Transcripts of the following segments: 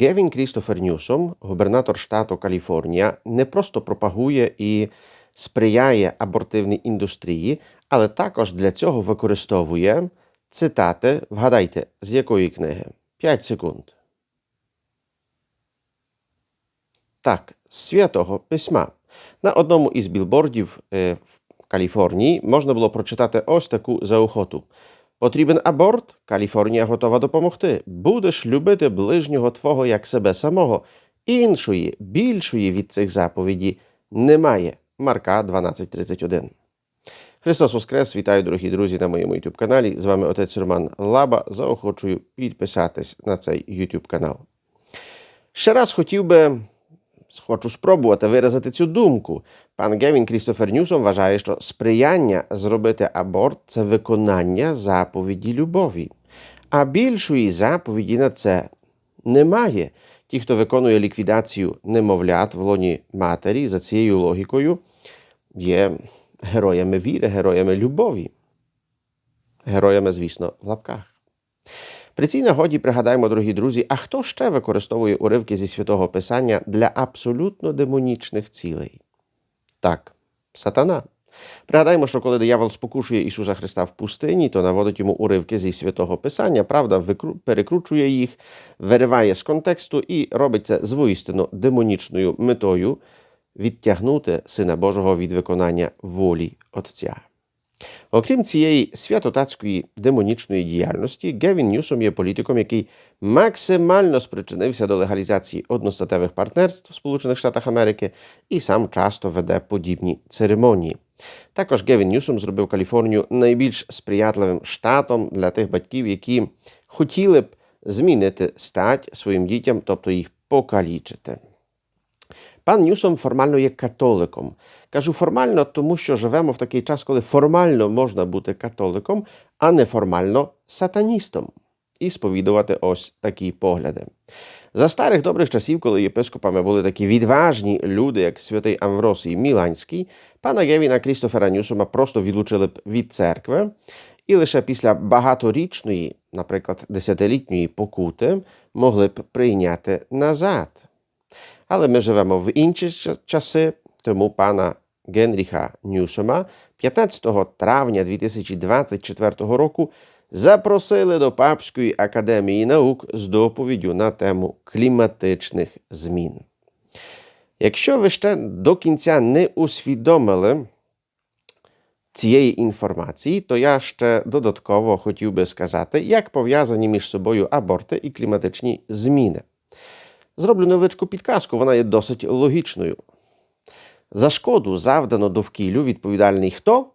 Гевін Крістофер Ньюсом, губернатор штату Каліфорнія, не просто пропагує і сприяє абортивній індустрії, але також для цього використовує цитати. Вгадайте, з якої книги? 5 секунд. Так, святого письма. На одному із білбордів е, в Каліфорнії можна було прочитати ось таку заохоту. Потрібен аборт? Каліфорнія готова допомогти. Будеш любити ближнього твого як себе самого. Іншої, більшої від цих заповідей немає. Марка 12.31. Христос Воскрес! Вітаю, дорогі друзі, на моєму YouTube каналі. З вами отець Роман Лаба. Заохочую підписатись на цей YouTube канал. Ще раз хотів би хочу спробувати виразити цю думку. Пан Гевін Крістофер Ньюсом вважає, що сприяння зробити аборт це виконання заповіді любові. А більшої заповіді на це немає. Ті, хто виконує ліквідацію немовлят в лоні матері за цією логікою, є героями віри, героями любові. Героями, звісно, в лапках. При цій нагоді пригадаємо, дорогі друзі, а хто ще використовує уривки зі святого Писання для абсолютно демонічних цілей? Так, сатана. Пригадаємо, що коли диявол спокушує Ісуса Христа в пустині, то наводить йому уривки зі святого Писання, правда, перекручує їх, вириває з контексту і робить це з демонічною метою відтягнути Сина Божого від виконання волі Отця. Окрім цієї святотацької демонічної діяльності, Гевін Ньюсом є політиком, який максимально спричинився до легалізації одностатевих партнерств в Сполучених Штатах Америки і сам часто веде подібні церемонії. Також Гевін Ньюсом зробив Каліфорнію найбільш сприятливим штатом для тих батьків, які хотіли б змінити стать своїм дітям, тобто їх покалічити. Пан Ньюсом формально є католиком. Кажу формально, тому що живемо в такий час, коли формально можна бути католиком, а неформально сатаністом. І сповідувати ось такі погляди. За старих добрих часів, коли єпископами були такі відважні люди, як святий Амвросій Міланський, пана Гевіна Крістофера Ньюсома просто відлучили б від церкви, і лише після багаторічної, наприклад, десятилітньої покути могли б прийняти назад. Але ми живемо в інші часи, тому пана Генріха Ньюсома 15 травня 2024 року запросили до Папської академії наук з доповіддю на тему кліматичних змін. Якщо ви ще до кінця не усвідомили цієї інформації, то я ще додатково хотів би сказати, як пов'язані між собою аборти і кліматичні зміни. Зроблю невеличку підказку, вона є досить логічною. За шкоду завдано довкіллю відповідальний хто?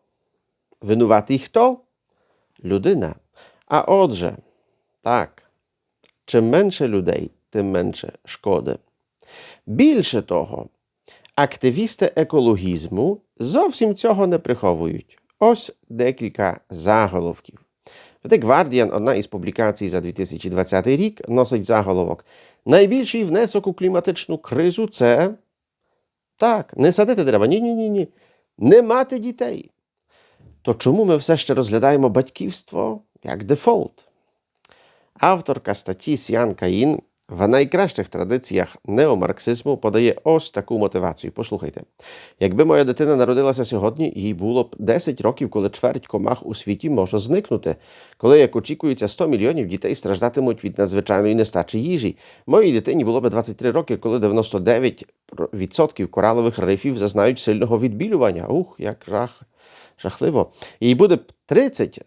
Винуватий хто? Людина. А отже, так, чим менше людей, тим менше шкоди. Більше того, активісти екологізму зовсім цього не приховують. Ось декілька заголовків. The Guardian, одна із публікацій за 2020 рік, носить заголовок. Найбільший внесок у кліматичну кризу це так, не садити дерева. Ні, ні, ні, ні. Не мати дітей. То чому ми все ще розглядаємо батьківство як дефолт? Авторка статті Сіан Каїн в найкращих традиціях неомарксизму подає ось таку мотивацію. Послухайте, якби моя дитина народилася сьогодні, їй було б 10 років, коли чверть комах у світі може зникнути. Коли, як очікується, 100 мільйонів дітей страждатимуть від надзвичайної нестачі їжі. Моїй дитині було б 23 роки, коли 99% коралових рифів зазнають сильного відбілювання. Ух, як жах. Жахливо. Їй буде б 30.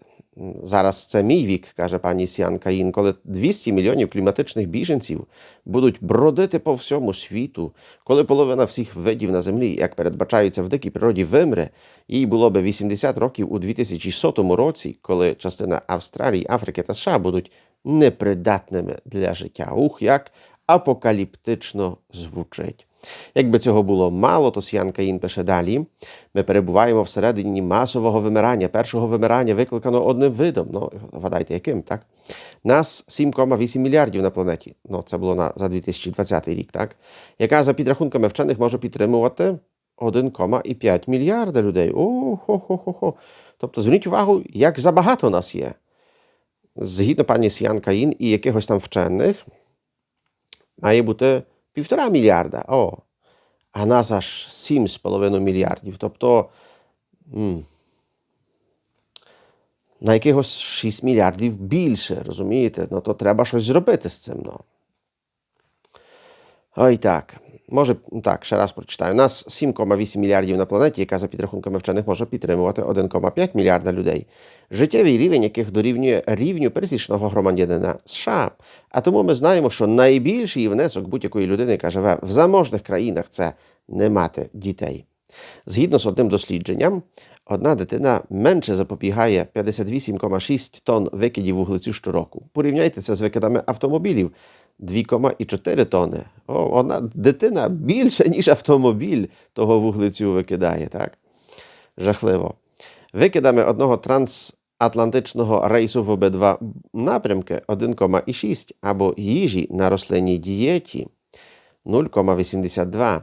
Зараз це мій вік, каже пані Сіан Каїн, коли 200 мільйонів кліматичних біженців будуть бродити по всьому світу, коли половина всіх видів на землі, як передбачається в дикій природі, вимре, їй було би 80 років у 2100 році, коли частина Австралії, Африки та США будуть непридатними для життя. Ух, як апокаліптично звучить. Якби цього було мало, то Сіан Каїн пише далі. Ми перебуваємо всередині масового вимирання. Першого вимирання викликано одним видом. Ну, вгадайте, яким, так? Нас 7,8 мільярдів на планеті. Ну, це було на, за 2020 рік, так? Яка за підрахунками вчених може підтримувати 1,5 мільярда людей. О-хо-хо-хо-хо. Тобто зверніть увагу, як забагато нас є. Згідно пані Сіан Каїн і якихось там вчених, має бути півтора мільярда. О, а нас аж 7,5 мільярдів. Тобто м, на якихось 6 мільярдів більше, розумієте? Ну то треба щось зробити з цим. Ну. Ой так. Може, так, ще раз прочитаю. Нас 7,8 мільярдів на планеті, яка за підрахунками вчених може підтримувати 1,5 мільярда людей, життєвий рівень яких дорівнює рівню пересічного громадянина США. А тому ми знаємо, що найбільший внесок будь-якої людини, яка живе в заможних країнах, це не мати дітей. Згідно з одним дослідженням, одна дитина менше запобігає 58,6 тонн викидів вуглецю щороку. Порівняйте це з викидами автомобілів 2,4 тонни. О, одна дитина більше, ніж автомобіль того вуглецю викидає. Так? Жахливо. Викидами одного трансатлантичного рейсу в обидва напрямки 1,6 або їжі на рослинній дієті 0,82.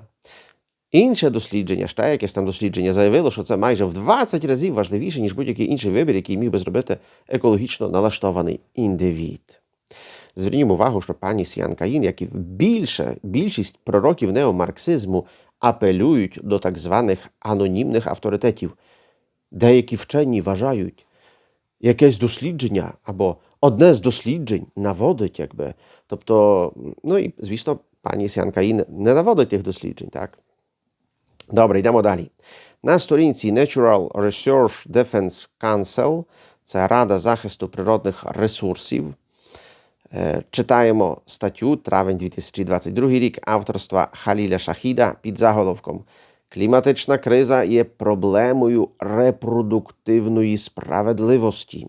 Інше дослідження, ще якесь там дослідження, заявило, що це майже в 20 разів важливіше, ніж будь-який інший вибір, який міг би зробити екологічно налаштований індивід. Звернімо увагу, що пані Сіан Каїн, як і більше, більшість пророків неомарксизму, апелюють до так званих анонімних авторитетів. Деякі вчені вважають, якесь дослідження або одне з досліджень наводить, якби. Тобто, ну і, звісно, пані Сіан Каїн не наводить тих досліджень, так? Добре, йдемо далі. На сторінці Natural Research Defense Council, це Рада захисту природних ресурсів. Е, Читаємо статтю травень 2022 рік авторства Халіля Шахіда під заголовком Кліматична криза є проблемою репродуктивної справедливості.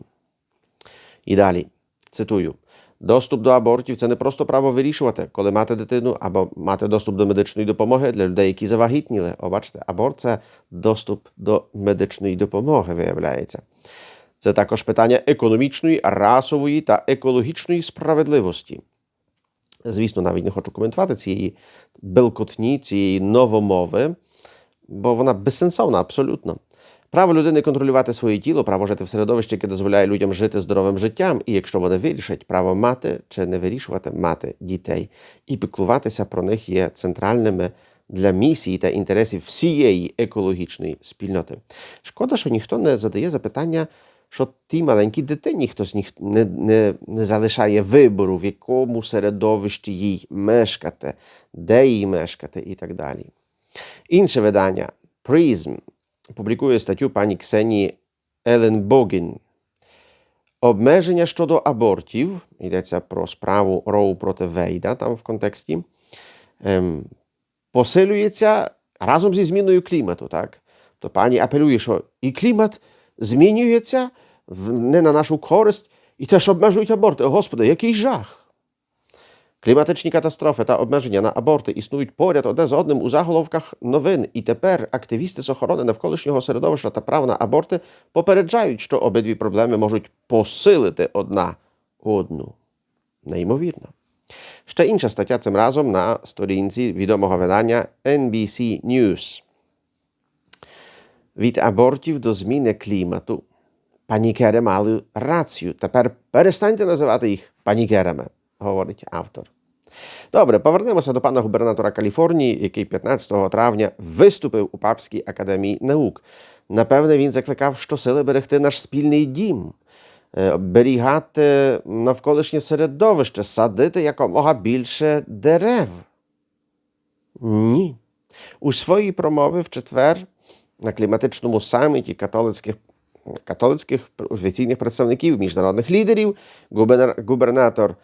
І далі цитую: доступ до абортів це не просто право вирішувати, коли мати дитину або мати доступ до медичної допомоги для людей, які завагітніли. О, бачите, аборт це доступ до медичної допомоги, виявляється. Це також питання економічної, расової та екологічної справедливості. Звісно, навіть не хочу коментувати цієї белкотні, цієї новомови, бо вона безсенсовна абсолютно. Право людини контролювати своє тіло, право жити в середовищі, яке дозволяє людям жити здоровим життям, і якщо вони вирішать право мати чи не вирішувати мати дітей, і піклуватися про них є центральними для місії та інтересів всієї екологічної спільноти. Шкода, що ніхто не задає запитання, що тій маленькій дитині хтось не, не, не залишає вибору, в якому середовищі їй мешкати, де їй мешкати і так далі. Інше видання Prism публікує статтю пані Ксенії Елен Богін. Обмеження щодо абортів, йдеться про справу Роу проти Вейда там в контексті, ем, посилюється разом зі зміною клімату. Так? То пані апелює, що і клімат змінюється не на нашу користь, і теж обмежують аборти. Господи, який жах! Кліматичні катастрофи та обмеження на аборти існують поряд одне з одним у заголовках новин. І тепер активісти з охорони навколишнього середовища та прав на аборти попереджають, що обидві проблеми можуть посилити одна одну. Неймовірно. Ще інша стаття цим разом на сторінці відомого видання NBC News. Від абортів до зміни клімату. Панікери мали рацію. Тепер перестаньте називати їх панікерами, говорить автор. Добре, повернемося до пана губернатора Каліфорнії, який 15 травня виступив у Папській академії наук. Напевне, він закликав щосили берегти наш спільний дім, оберігати навколишнє середовище, садити якомога більше дерев. Ні. У своїй промові в четвер на кліматичному саміті католицьких, католицьких офіційних представників міжнародних лідерів губернатор,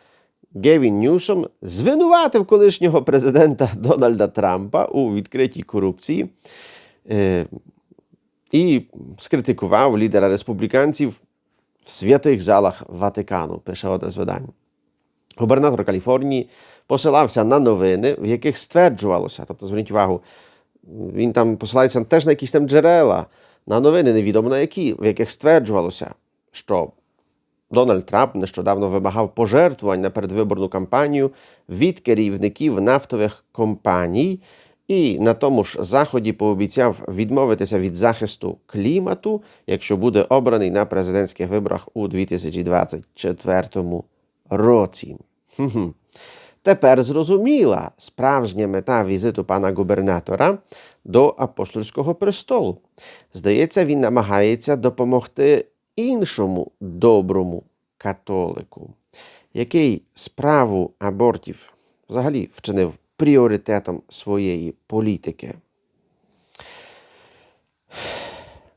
Гевін Ньюсом звинуватив колишнього президента Дональда Трампа у відкритій корупції е, і скритикував лідера республіканців в святих залах Ватикану, пише одне з видань. Губернатор Каліфорнії посилався на новини, в яких стверджувалося, тобто зверніть увагу, він там посилається теж на якісь там джерела, на новини, невідомо на які, в яких стверджувалося, що Дональд Трамп нещодавно вимагав пожертвувань на передвиборну кампанію від керівників нафтових компаній і на тому ж заході пообіцяв відмовитися від захисту клімату, якщо буде обраний на президентських виборах у 2024 році. Тепер зрозуміла справжня мета візиту пана губернатора до апостольського престолу. Здається, він намагається допомогти іншому доброму католику, який справу абортів взагалі вчинив пріоритетом своєї політики.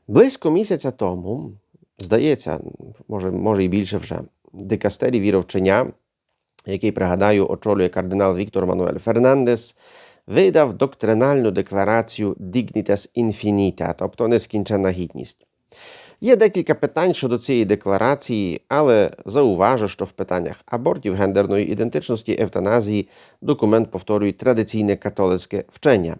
Близько місяця тому, здається, може, може і більше вже, дикастері віровчення, який, пригадаю, очолює кардинал Віктор Мануель Фернандес, видав доктринальну декларацію Dignitas Infinita, тобто нескінченна гідність. Є декілька питань щодо цієї декларації, але зауважу, що в питаннях абортів, гендерної ідентичності, евтаназії документ повторює традиційне католицьке вчення.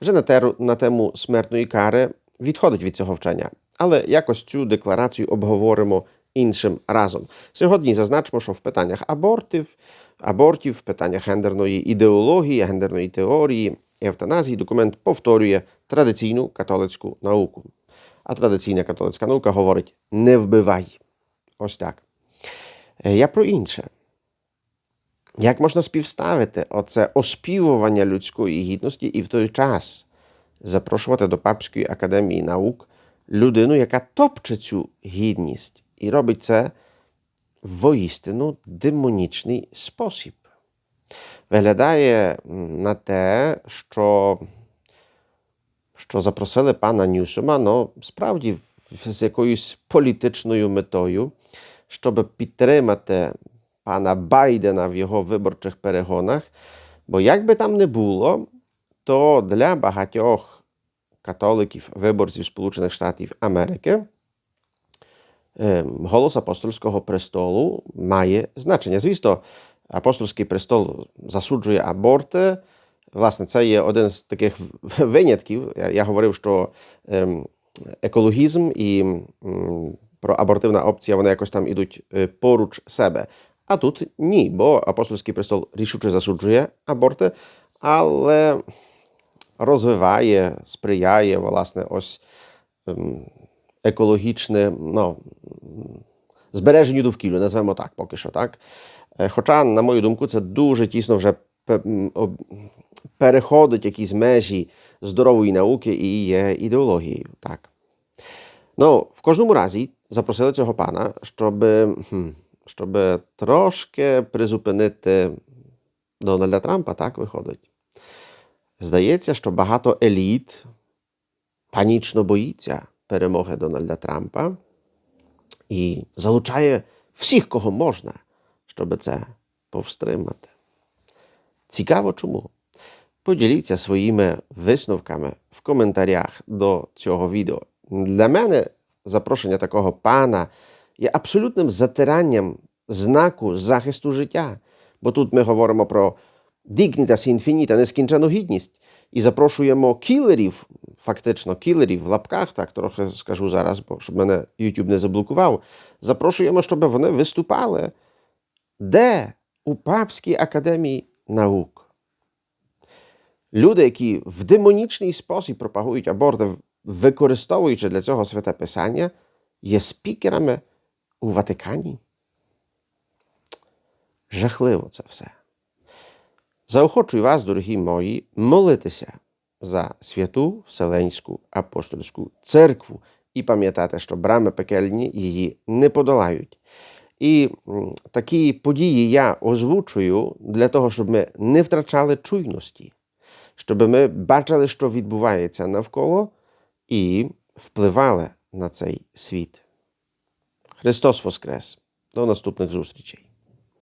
Вже на, теру, на тему смертної кари відходить від цього вчення, але якось цю декларацію обговоримо іншим разом. Сьогодні зазначимо, що в питаннях абортів, абортів, в питаннях гендерної ідеології, гендерної теорії, евтаназії документ повторює традиційну католицьку науку. А традиційна католицька наука говорить не вбивай. Ось так. Е, Я про інше. Як можна співставити оце оспівування людської гідності і в той час запрошувати до Папської академії наук людину, яка топче цю гідність і робить це воістину демонічний спосіб? Виглядає на те, що що запросили пана Ньюсома, ну, справді з якоюсь політичною метою, щоб підтримати пана Байдена в його виборчих перегонах. Бо як би там не було, то для багатьох католиків, виборців Сполучених Штатів Америки, голос апостольського престолу має значення. Звісно, апостольський престол засуджує аборти. Власне, це є один з таких винятків. Я, говорив, що ем, екологізм і м, проабортивна опція вони якось там ідуть е, поруч себе. А тут ні, бо апостольський престол рішуче засуджує аборти, але розвиває, сприяє, власне, ось ем, екологічне, ну, збереженню довкілля, назвемо так поки що, так. Е, Хоча, на мою думку, це дуже тісно вже переходить якісь межі здорової науки і є ідеологією. Так. Ну, в кожному разі запросили цього пана, щоб, щоб трошки призупинити Дональда Трампа, так виходить. Здається, що багато еліт панічно боїться перемоги Дональда Трампа і залучає всіх, кого можна, щоб це повстримати. Цікаво чому? Поділіться своїми висновками в коментарях до цього відео. Для мене запрошення такого пана є абсолютним затиранням знаку захисту життя. Бо тут ми говоримо про dignitas infinita, нескінчену гідність, і запрошуємо кілерів, фактично кілерів в лапках, так трохи скажу зараз, бо щоб мене YouTube не заблокував. Запрошуємо, щоб вони виступали. Де? У Папській академії наук. Люди, які в демонічний спосіб пропагують аборти, використовуючи для цього святе писання, є спікерами у Ватикані. Жахливо це все. Заохочую вас, дорогі мої, молитися за святу Вселенську апостольську церкву і пам'ятати, що брами пекельні її не подолають. І такі події я озвучую для того, щоб ми не втрачали чуйності, щоб ми бачили, що відбувається навколо, і впливали на цей світ. Христос Воскрес! До наступних зустрічей!